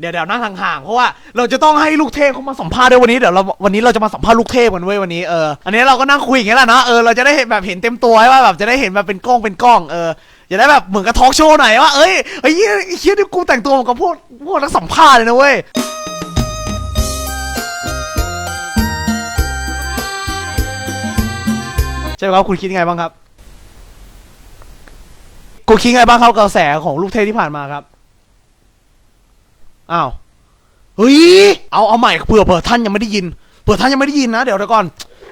เดี๋ยวเดี๋ยวนั่งห่างๆเพราะว่าเราจะต้องให้ลูกเทพเขามาสัมภาษณ์ด้วยวันนี้เดี๋ยวเราวันนี้เราจะมาสัมภาษณ์ลูกเทพกันเว้ยวันนี้เอออันนี้เราก็นั่งคุยอย่างเงี้ยแหละเนาะเออเราจะได้เห็นแบบเห็นเต็มตัวใช่ป่ะแบบจะได้เห็นแบบเป็นกล้องเป็นกล้องเออจะได้แบบเหมือนกับทอล์กโชว์หน่อยว่าเอ้ยไอ้เหี้ยไอ้เหี้ยนี่กูแต่งตัวเหมือนกับพวกพวกนักสัมภาษณ์เลยนะเว้ยใช่ไหมครับคุณคิดยังไงบ้างครับ คุณคิดยังไงบ้างครับกระแสของลูกเทพที่ผ่านมาครับ อ้าวเฮ้ยเอาเอาใหม่เผื่อเผื่อท่านยังไม่ได้ยินเผื่อท่านยังไม่ได้ยินนะเดี๋ยวเดี๋ยวก่อน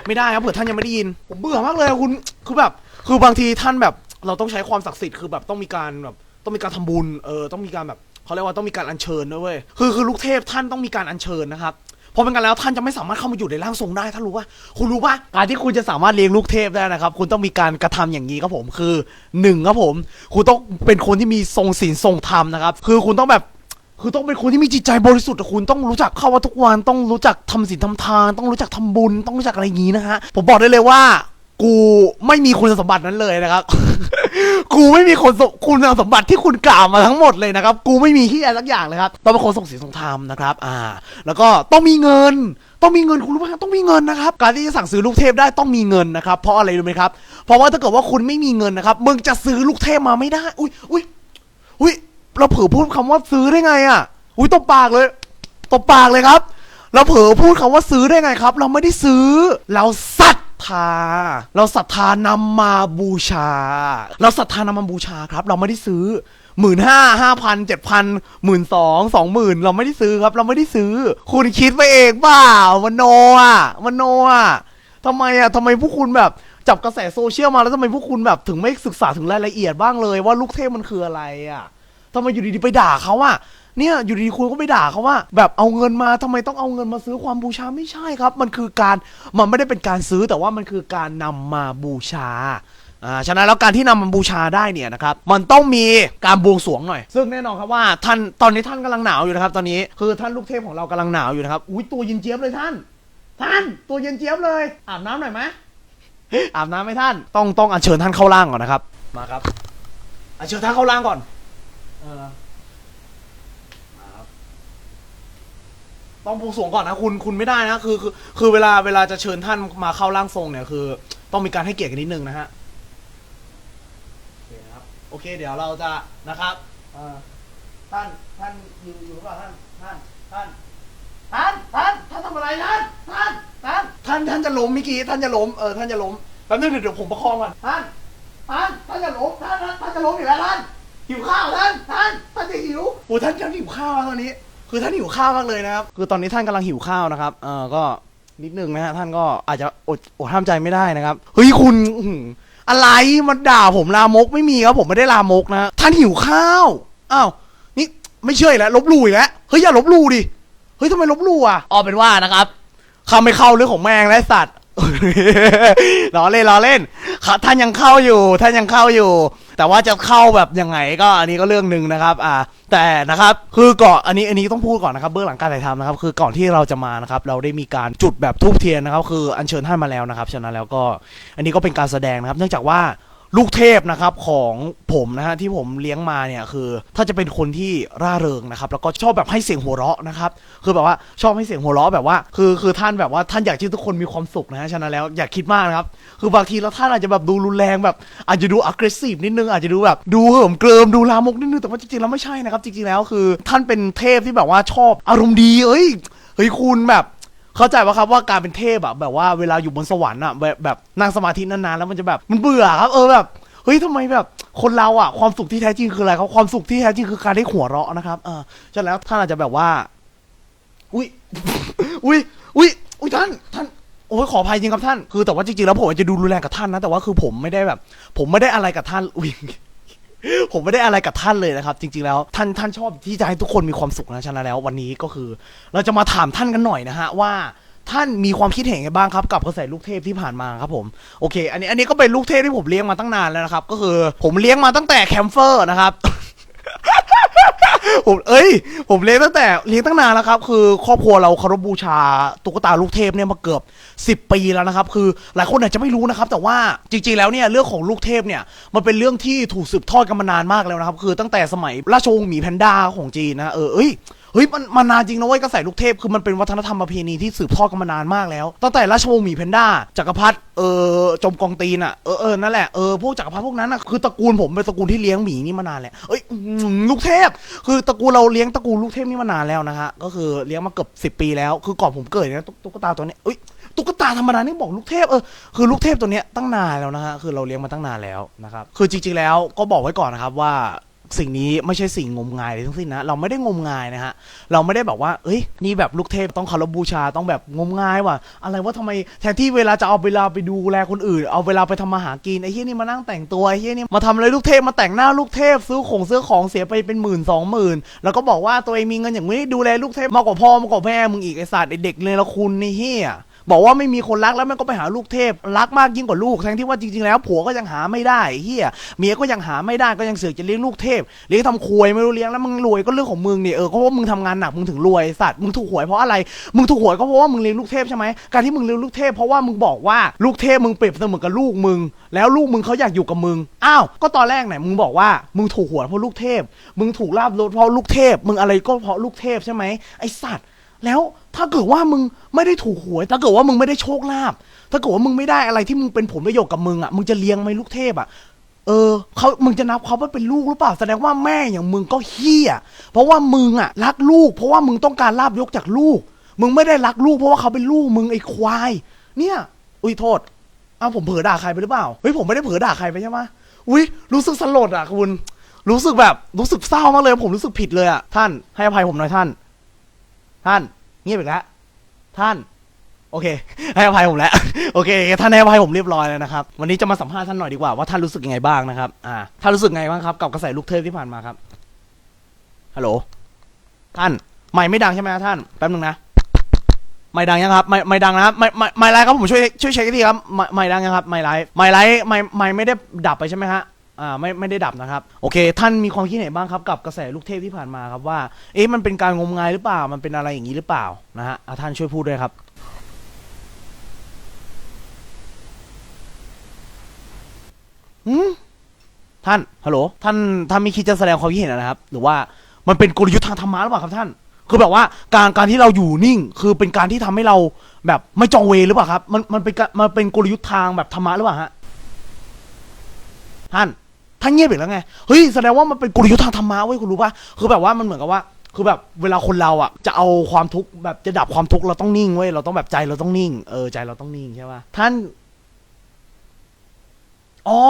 ไม่ได้ครับเผื่อท่านยังไม่ได้ยิน ผมเบื่อมากเลยอะคุณคือแบบ คือบางทีท่านแบบ เราต้องใช้ความศักดิ์สิทธิ์คือแบบต้องมีการแบบต้องมีการทำบุญเออต้องมีการแบบเขาเรียกว่าต้องมีการอัญเชิญด้วยเว้ยคือคือลูกเทพท่านต้องมีการอัญเชิญนะครับเพราะเป็นกันแล้วท่านจะไม่สามารถเข้ามาอยู่ในร่างทรงได้ท่านรู้ป่ะคุณรู้ป่ะการที่คุณจะสามารถเลี้ยงลูกเทพได้นะครับ คุณต้องมีการกระทำอย่างนี้ครับผมคือหนึ่งครับผม คุณต้องเป็นคนที่มีทรงศีลทรงธรรมนะครับ คือคุณต้องแบบ คือต้องเป็นคนที่มีจิตใจบริสุทธิ์อะคุณต้องรู้จักเข้าวัดทุกวันต้องรู้จักทำศีลทำทาน ต้องรู้จักทำบุญ ต้องรู้จักอะไรอย่างนี้นะฮะ ผมบอกได้เลยว่า กูไม่มีคุณสมบัตินั้นเลยนะครับ กูไม่มีคนสคุณสมบัติที่คุณกล่าวมาทั้งหมดเลยนะครับ กูไม่มีที่อะไรสักอย่างเลยครับต้องเป็นคนส่งศีลส่งธรรมนะครับ อ่า แล้วก็ต้องมีเงิน ต้องมีเงินคุณรู้ไหมครับต้องมีเงินนะครับ การที่จะสั่งซื้อลูกเทพได้ต้องมีเงินนะครับ เพราะอะไรรู้ไหมครับ เพราะว่าถ้าเกิดว่าคุณไม่มีเงินนะครับ มึงจะซื้อลูกเทพมาไม่ได้ อุ้ยอุ้ยอุ้ย เราเผลอพูดคำว่าซื้อได้ไงอะอุ้ยตบปากเลยตบปากเลยครับ เราเผลอพูดคำว่าซื้อได้ไงครับ เราไม่ได้ซื้อ เราศรัทธาเราศรัทธานำมาบูชา เราศรัทธานำมาบูชาครับ เราไม่ได้ซื้อหมื่นห้าห้าพันเจ็ดพันหมื่นสองสองหมื่นเราไม่ได้ซื้อครับ เราไม่ได้ซื้อ คุณคิดไปเองเปล่ามโนอะมโนอะทำไมอะทำไมพวกคุณแบบจับกระแสโซเชียลมาแล้วทำไมพวกคุณแบบถึงไม่ศึกษาถึงรายละเอียดบ้างเลยว่าลูกเทพมันคืออะไรอะ ทำไมอยู่ดีๆไปด่าเขาอะเนี่ยอยู่ดีๆคุณก็ไปด่าเขาว่า แบบเอาเงินมาทำไมต้องเอาเงินมาซื้อความบูชาไม่ใช่ครับ มันคือการมันไม่ได้เป็นการซื้อแต่ว่ามันคือการนำมาบูชาอ่าฉะนั้นแล้วการที่นำมาบูชาได้เนี่ยนะครับมันต้องมีการบวงสรวงหน่อย ซึ่งแน่นอนครับว่าท่านตอนนี้ท่านกำลังหนาวอยู่นะครับ ตอนนี้คือท่านลูกเทพของเรากำลังหนาวอยู่นะครับอุ้ยตัวเย็นเจี๊ยบเลยท่าน ท่านตัวเย็นเจี๊ยบเลยอาบน้ำหน่อยไหมอาบน้ำไหมท่านต้องต้องอัญเชิญท่านเข้าร่างก่อนนะครับมาครับอัญเชิญท่านเข้าร่างก่อน เออมาครับต้องบวงสรวงก่อนนะคุณคุณไม่ได้นะคือคือคือเวลาเวลาจะเชิญท่านมาเข้าร่างทรงเนี่ยคือ ต้องมีการให้เกียรติกันนิดนึงนะฮะโอเคครับ โอเค เดี๋ยวเราจะนะครับเอ่อท่านท่านอยู่อยู่หรือเปล่าท่านท่านท่านท่านท่านท่านทำอะไรท่านท่านท่านท่านท่านจะล้มเมื่อกี้ท่านจะล้มเออท่านจะล้มแป๊บนึงเดี๋ยวเดี๋ยวผมประคองก่อนท่านท่านท่านจะล้มท่านท่านท่านจะล้มอยู่แล้วท่าน หิวข้าวท่านท่านท่านจะหิวโอ้ท่านกำลังหิวข้าวแล้วตอนนี้ คือท่านหิวข้าวมากเลยนะครับ คือตอนนี้ท่านกำลังหิวข้าวนะครับเออก็นิดนึงนะฮะท่านก็อาจจะอดอดห้ามใจไม่ได้นะครับเฮ้ยคุณอื้อหืออะไรมันด่าผมลามกไม่มีครับผมไม่ได้ลามกนะท่านหิวข้าวอ้าวนี่ไม่เชื่ออีกแล้วลบหลู่อีกแล้วเฮ้ยอย่าลบหลู่ดิเฮ้ยทำไมลบหลู่อะ เอาเป็นว่านะครับ เข้าไม่เข้าเรื่องของแมงและสัตว์ ล้อเล่นล้อเล่นครับท่านยังเข้าอยู่ ท่านยังเข้าอยู่ แต่ว่าจะเข้าแบบยังไงก็อันนี้ก็เรื่องหนึ่งนะครับอ่าแต่นะครับคือก่อนอันนี้อันนี้ต้องพูดก่อนนะครับเบื้องหลังการถ่ายทำนะครับคือก่อนที่เราจะมานะครับเราได้มีการจุดแบบทูบเทียนนะครับคืออัญเชิญท่านมาแล้วนะครับฉะนั้นแล้วก็อันนี้ก็เป็นการแสดงนะครับ เนื่องจากว่า ลูกเทพนะครับของผมนะฮะที่ผมเลี้ยงมาเนี่ยคือ ถ้าจะเป็นคนที่ร่าเริงนะครับแล้วก็ชอบแบบให้เสียงหัวเราะนะครับคือแบบว่าชอบให้เสียงหัวเราะแบบว่า คือคือท่านแบบว่าท่านอยากให้ทุกคนมีความสุขนะฮะฉะนั้นแล้วอย่าคิดมากนะครับคือบางทีแล้วท่านอาจจะแบบดูรุนแรงแบบอาจจะดู aggressive นิดนึงอาจจะดูแบบดูเหิมเกริมดูลามกนิดนึงแต่ว่าจริงๆแล้วไม่ใช่นะครับจริงๆแล้วคือ ท่านเป็นเทพที่แบบว่าชอบอารมณ์ดีเอ้ยเฮ้ยคุณแบบ เข้าใจป่ะครับว่าการเป็นเทพอะแบบว่าเวลาอยู่บนสวรรค์อะแบบแบบนั่งสมาธินานๆแล้วมันจะแบบมันเบื่อครับ เออแบบเฮ้ยทำไมแบบ คนเราอะความสุขที่แท้จริงคืออะไรครับความสุขที่แท้จริงคือการได้หัวเราะนะครับเออฉะนั้นแล้วท่านอาจจะแบบว่า อุ้ยอุ้ยอุ้ยอุ้ยท่านท่านโอ้ยขออภัยจริงครับท่าน คือแต่ว่าจริงๆแล้วผมอาจจะดูรุนแรงกับท่านนะแต่ว่าคือผมไม่ได้แบบ ผมไม่ได้อะไรกับท่านอุ้ย ผมไม่ได้อะไรกับท่านเลยนะครับ จริงๆแล้วท่านท่านชอบที่จะให้ทุกคนมีความสุขนะฉะนั้นแล้ว วันนี้ก็คือ เราจะมาถามท่านกันหน่อยนะฮะว่าท่านมีความคิดเห็นไงบ้างครับกับกระแสลูกเทพที่ผ่านมาครับผมโอเค อันนี้อันนี้ก็เป็นลูกเทพที่ผมเลี้ยงมาตั้งนานแล้วนะครับ ก็คือผมเลี้ยงมาตั้งแต่แคมเฟอร์นะครับ ผมเอ้ย ผมเลี้ยงตั้งแต่เลี้ยงตั้งนานแล้วครับ คือครอบครัวเราเคารพบูชาตุ๊กตาลูกเทพเนี่ยมาเกือบ 10 ปีแล้วนะครับ คือหลายคนอาจจะไม่รู้นะครับ แต่ว่าจริง ๆ แล้วเนี่ยเรื่องของลูกเทพเนี่ยมันเป็นเรื่องที่ถูกสืบทอดกันมานานมากแล้วนะครับ คือตั้งแต่สมัยราชวงศ์หมีแพนด้าของจีนนะเออเอ้ย เฮ้ยมันมานานจริงนะเว้ยกระแสลูกเทพคือมันเป็นวัฒนธรรมประเพณีที่สืบทอดกันมานานมากแล้วตั้งแต่ราชวงศ์หมีแพนด้าจักรพรรดิเออจมกองตีนอะเออเออนั่นแหละเออพวกจักรพรรดิพวกนั้นอะคือตระกูลผมเป็นตระกูลที่เลี้ยงหมีนี่มานานแหละเอ้ยลูกเทพ คือตระกูลเราเลี้ยงตระกูลลูกเทพนี่มานานแล้วนะฮะก็คือเลี้ยงมาเกือบสิบปีแล้ว คือก่อนผมเกิดเนี่ยตุ๊กตุ๊กตาตัวนี้เอ้ยตุ๊กตาธรรมดานี่บอกลูกเทพเออคือลูกเทพตัวเนี้ยตั้งนานแล้วนะฮะคือเราเลี้ยงมาตั้งนานแล้วนะครับคือจริงๆแล้วก็บอกไว้ก่อนนะครับว่า สิ่งนี้ไม่ใช่สิ่งงมงายเลยทั้งสิ้นนะ เราไม่ได้งมงายนะฮะ เราไม่ได้แบบว่า เอ้ย นี่แบบลูกเทพต้องคารพบูชาต้องแบบงมงายว่ะ อะไรว่าทำไมแทนที่เวลาจะเอาเวลาไปดูแลคนอื่น เอาเวลาไปทำมาหากินไอ้เฮียนี่มานั่งแต่งตัวไอ้เฮียนี่มาทำอะไรลูกเทพมาแต่งหน้าลูกเทพซื้อของซื้อของเสียไปเป็นหมื่นสองหมื่นแล้วก็บอกว่าตัวเองมีเงินอย่างนี้ดูแลลูกเทพมากกว่าพ่อมากกว่าแม่มึงอีกไอ้สัตว์ไอ้เด็กเลยละคุณนี่เฮีย บอกว่าไม่มีคนรักแล้วมันก็ไปหาลูกเทพ รักมากยิ่งกว่าลูกทั้งที่ว่าจริงๆแล้วผัวก็ยังหาไม่ได้เฮียเมียก็ยังหาไม่ได้ก็ยังเสือกจะเลี้ยงลูกเทพเลี้ยงทำควยไม่รู้เลี้ยงแล้วมึงรวยก็เรื่องของมึงเนี่ยเออเพราะว่ามึงทำงานหนักมึงถึงรวยสัตว์มึงถูกหวยเพราะอะไรมึงถูกหวยก็เพราะว่ามึงเลี้ยงลูกเทพใช่ไหมการที่มึงเลี้ยงลูกเทพเพราะว่ามึงบอกว่าลูกเทพมึงเปรียบเสมือนกับลูกมึง แล้วลูกมึงเขาอยากอยู่กับมึงอ้าวก็ตอนแรกไหนมึงบอกว่ามึงถูกหวยเพราะลูกเทพ มึงถูกลาบลดเพราะลูกเทพ มึงอะไรก็เพราะลูกเทพใช่ไหมไอสัตว์แล้ว ถ้าเกิดว่ามึงไม่ได้ถูกหวย ถ้าเกิดว่ามึงไม่ได้โชคลาภถ้าเกิดว่ามึงไม่ได้อะไรที่มึงเป็นผลประโยชน์กับมึงอะมึงจะเลี้ยงไหมลูกเทพอะเออเขามึงจะนับเขาว่าเป็นลูกหรือเปล่าแสดงว่าแม่อย่างมึงก็เฮี้ยเพราะว่ามึงอะรักลูก เพราะว่ามึงต้องการลาบยกจากลูก มึงไม่ได้รักลูกเพราะว่าเขาเป็นลูกมึงไอ้ควาย เนี่ยอุ้ยโทษอ้าวผมเผลอด่าใครไปหรือเปล่าเฮ้ยผมไม่ได้เผลอด่าใครไปใช่ไหมอุ้ยรู้สึกสลดอะคุณรู้สึกแบบรู้สึกเศร้ามากเลย ผมรู้สึกผิดเลยอะท่านให้อภัยผมหน่อยท่าน ท่าน เงียบอีกแล้วท่านโอเคให้อภัยผมแล้วโอเคท่านให้อภัยผมเรียบร้อยแล้วนะครับวันนี้จะมาสัมภาษณ์ท่านหน่อยดีกว่าว่าท่านรู้สึกยังไงบ้างนะครับอ่าท่านรู้สึกไงบ้างครับกับกระแสลูกเทพที่ผ่านมาครับฮัลโหลท่านไม่ไม่ดังใช่ไหมครับท่านแป๊บนึงนะไม่ดังยังครับไม่ไม่ดังนะครับไม่ไม่ไม่ไลฟ์ครับผมช่วยช่วยเช็คทีครับไม่ไม่ดังยังครับไม่ไลฟ์ไม่ไลฟ์ไม่ไม่ไม่ได้ดับไปใช่ไหมฮะ อ่าไม่ไม่ได้ดับนะครับ โอเค ท่านมีความคิดเห็นบ้างครับกับกระแสลูกเทพที่ผ่านมาครับว่า เอ๊ะมันเป็นการงมงายหรือเปล่ามันเป็นอะไรอย่างนี้หรือเปล่านะฮะอะท่านช่วยพูดด้วยครับ หืมท่านฮัลโหลท่านท่านม่คิดจะแสดงความคิดเห็นนะครับ หรือว่ามันเป็นกลยุทธ์ทางธรรมะหรือเปล่าครับท่าน คือแบบว่าการการที่เราอยู่นิ่ง คือเป็นการที่ทำให้เราแบบไม่จองเวรหรือเปล่าครับ มันมันเป็นการมันเป็นกลยุทธ์ทางแบบธรรมะหรือเปล่าฮะท่าน ท่าเงียบอีกแล้วไงเฮ้ยแสดงว่ามันเป็นกลยุทธ์ทางธรรมะเว้ยคุณรู้ปะคือแบบว่ามันเหมือนกับว่า คือแบบเวลาคนเราอะจะเอาความทุกข์แบบจะดับความทุกข์เราต้องนิ่งเว้ยเราต้องแบบใจเราต้องนิ่งเออใจเราต้องนิ่งใช่ปะท่านอ๋อ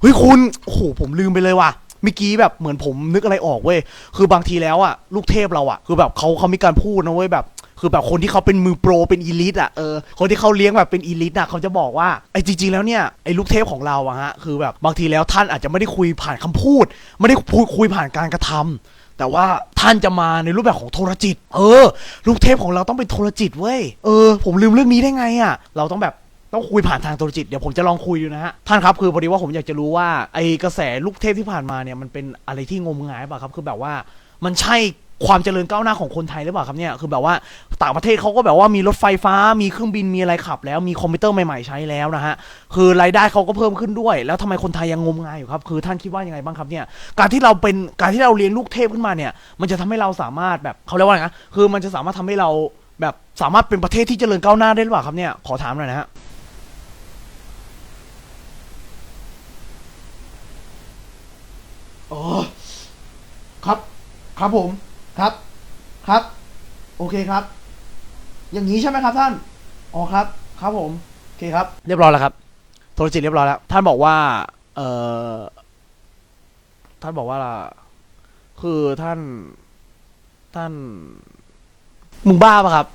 เฮ้ยคุณโอ้โหผมลืมไปเลยว่ะเมื่อกี้แบบเหมือนผมนึกอะไรออกเว้ยคือบางทีแล้วอะลูกเทพเราอะ คือแบบเขาเขามีการพูดนะเว้ยแบบ คือแบบคนที่เขาเป็นมือโปรเป็นอีลิทอะเออคนที่เขาเลี้ยงแบบเป็นอีลิทอะเขาจะบอกว่าไอ้จริง ๆ แล้วเนี่ยไอ้ลูกเทพของเราอะฮะคือแบบบางทีแล้วท่านอาจจะไม่ได้คุยผ่านคำพูด ไม่ได้พูดคุยผ่านการกระทำแต่ว่าท่านจะมาในรูปแบบของโทรจิต เออ ลูกเทพของเราต้องเป็นโทรจิตเว้ย เออ ผมลืมเรื่องนี้ได้ไงอะ เราต้องแบบต้องคุยผ่านทางโทรจิต เดี๋ยวผมจะลองคุยดูนะฮะ ท่านครับคือพอดีว่าผมอยากจะรู้ว่าไอ้กระแสลูกเทพที่ผ่านมาเนี่ยมันเป็นอะไรที่งมงายป่ะครับ คือแบบว่ามันใช่ ความเจริญก้าวหน้าของคนไทยหรือเปล่าครับเนี่ยคือแบบว่าต่างประเทศเขาก็แบบว่ามีรถไฟฟ้ามีเครื่องบินมีอะไรขับ แล้วมีคอมพิวเตอร์ใหม่ๆใช้แล้วนะฮะคือรายได้เขาก็เพิ่มขึ้นด้วย แล้วทำไมคนไทยยังงมงายอยู่ครับคือท่านคิดว่ายังไงบ้างครับเนี่ยการที่เราเป็นการที่เราเลี้ยงลูกเทพขึ้นมาเนี่ย มันจะทำให้เราสามารถแบบเขาเรียกว่าไงนะคือมันจะสามารถทำให้เราแบบสามารถเป็นประเทศที่เจริญก้าวหน้าได้หรือเปล่าครับเนี่ยขอถามหน่อยนะฮะอ๋อครับ ครับผม ครับ ครับ โอเคครับ อย่างนี้ใช่ไหมครับท่าน อ๋อครับ ครับผม โอเคครับ เรียบร้อยแล้วครับ โทรจิตเรียบร้อยแล้ว ท่านบอกว่า เอ่อ ท่านบอกว่าล่ะคือท่าน ท่าน มึงบ้าปะครับ